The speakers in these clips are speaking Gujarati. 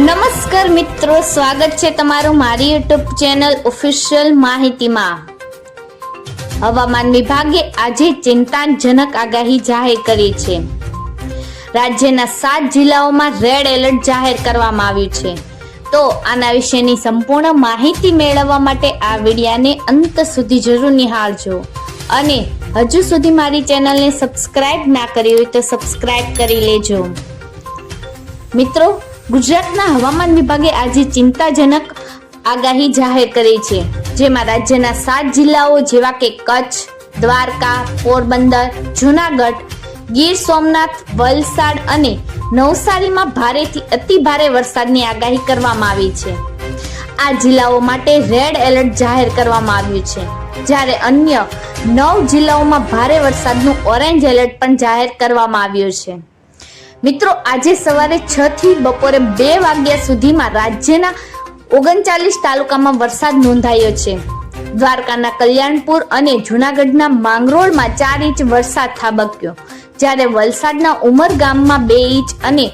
નમસ્કાર મિત્રો, સ્વાગત છે તમારું મારી યુટ્યુબ ચેનલ ઓફિશિયલ માહિતીમાં. હવામાન વિભાગે આજે ચિંતાજનક આગાહી જાહેર કરી છે. રાજ્યના સાત જિલ્લાઓમાં રેડ એલર્ટ જાહેર કરવામાં આવ્યું છે. તો આના વિશેની સંપૂર્ણ માહિતી મેળવવા માટે આ વિડિયાને અંત સુધી જરૂર નિહાળજો. અને હજુ સુધી મારી ચેનલને સબસ્ક્રાઇબ ના કરી હોય તો સબસ્ક્રાઇબ કરી લેજો. મિત્રો ગુજરાતના હવામાન વિભાગે આજે ચિંતાજનક આગાહી જાહેર કરી છે, જેમાં રાજ્યના સાત જિલ્લાઓ જેવા કે કચ્છ, દ્વારકા, પોરબંદર, જુનાગઢ, ગીર સોમનાથ, વલસાડ અને નવસારીમાં ભારેથી અતિ ભારે વરસાદની આગાહી કરવામાં આવી છે. આ જિલ્લાઓ માટે રેડ એલર્ટ જાહેર કરવામાં આવ્યું છે, જ્યારે અન્ય નવ જિલ્લાઓમાં ભારે વરસાદનું ઓરેન્જ એલર્ટ પણ જાહેર કરવામાં આવ્યું છે. મિત્રો, આજે સવારે છ થી બપોરે બે વાગ્યા સુધીમાં રાજ્યના ઓગણચાલીસ તાલુકામાં વરસાદ નોંધાયો છે. દ્વારકાના કલ્યાણપુર અને જુનાગઢના માંગરોળમાં ચાર ઇંચ વરસાદ થાબક્યો. જ્યારે વલસાડના ઉમરગામમાં બે ઇંચ અને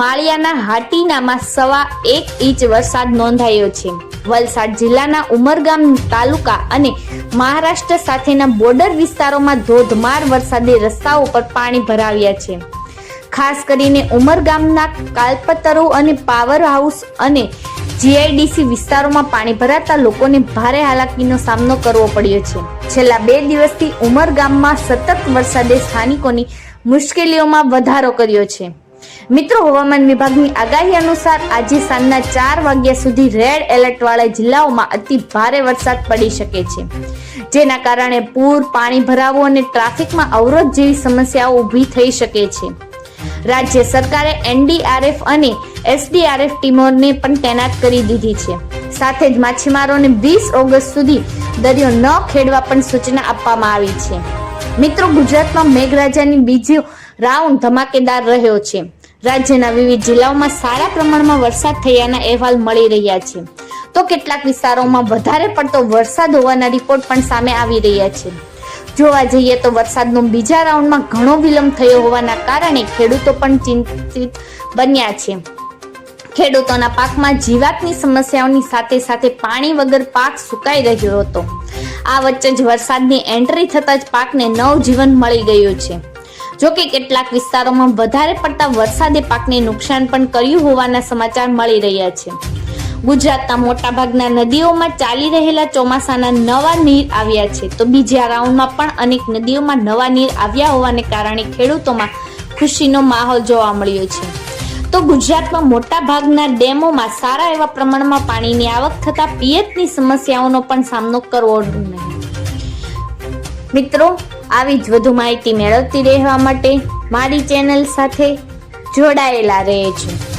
માળિયાના હાટીનામાં સવા એક ઇંચ વરસાદ નોંધાયો છે. વલસાડ જિલ્લાના ઉમરગામ તાલુકા અને મહારાષ્ટ્ર સાથેના બોર્ડર વિસ્તારોમાં ધોધમાર વરસાદે રસ્તાઓ પર પાણી ભરાવ્યા છે. ખાસ કરીને ઉમરગામના કાલપતરુ અને પાવર હાઉસ અને જીઆઈડીસી વિસ્તારોમાં પાણી ભરાતા લોકોને ભારે હાલાકીનો સામનો કરવો પડ્યો છે. છેલ્લા બે દિવસથી ઉમરગામમાં સતત વરસાદે સ્થાનિકોની મુશ્કેલીઓમાં વધારો કર્યો છે. મિત્રો, હવામાન વિભાગની આગાહી અનુસાર આજે સાંજના ચાર વાગ્યા સુધી રેડ એલર્ટ વાળા જિલ્લાઓમાં અતિ ભારે વરસાદ પડી શકે છે. જેના કારણે પૂર, પાણી ભરાવો અને ટ્રાફિકમાં અવરોધ જેવી સમસ્યાઓ ઊભી થઈ શકે છે. રાજ્ય સરકારે એનડીઆરએફ અને એસડીઆરએફ ટીમોને પણ તૈનાત કરી દીધી છે. સાથે જ માછીમારોને વીસ ઓગસ્ટ સુધી દરિયો ન ખેડવા પણ સૂચના આપવામાં આવી છે. મિત્રો, ગુજરાતમાં મેઘરાજાની બીજો રાઉન્ડ ધમાકેદાર રહ્યો છે. રાજ્યના વિવિધ જિલ્લાઓમાં સારા પ્રમાણમાં વરસાદ થયાના અહેવાલ મળી રહ્યા છે. તો કેટલાક વિસ્તારોમાં વધારે પડતો વરસાદ હોવાના રિપોર્ટ પણ સામે આવી રહ્યા છે. જોવા જઈએ તો વરસાદનો બીજા રાઉન્ડમાં ઘણો વિલંબ થયો હોવાના કારણે ખેડૂતો પણ ચિંતિત બન્યા છે. ખેડૂતોના પાકમાં જીવાતની સમસ્યાઓની સાથે સાથે પાણી વગર પાક સુકાઈ રહ્યો હતો. આ વચ્ચે જ વરસાદની એન્ટ્રી થતાં જ પાકને નવજીવન મળી ગયું છે. જોકે કેટલાક વિસ્તારોમાં વધારે પડતા વરસાદે પાકને નુકસાન પણ કર્યું હોવાના સમાચાર મળી રહ્યા છે. ગુજરાતના મોટાભાગના નદીઓમાં ચાલી રહેલા ચોમાસાના નવા નીર આવ્યા છે. તો બીજા રાઉન્ડમાં પણ અનેક નદીઓમાં નવા નીર આવ્યા હોવાને કારણે ખેડૂતોમાં ખુશીનો માહોલ જોવા મળ્યો છે. તો ગુજરાતમાં મોટા ભાગના ડેમોમાં સારા એવા પ્રમાણમાં પાણીની આવક થતા પિયતની સમસ્યાઓનો પણ સામનો કરવો નહીં. મિત્રો, આવી જ વધુ માહિતી મેળવતી રહેવા માટે મારી ચેનલ સાથે જોડાયેલા રહેજો.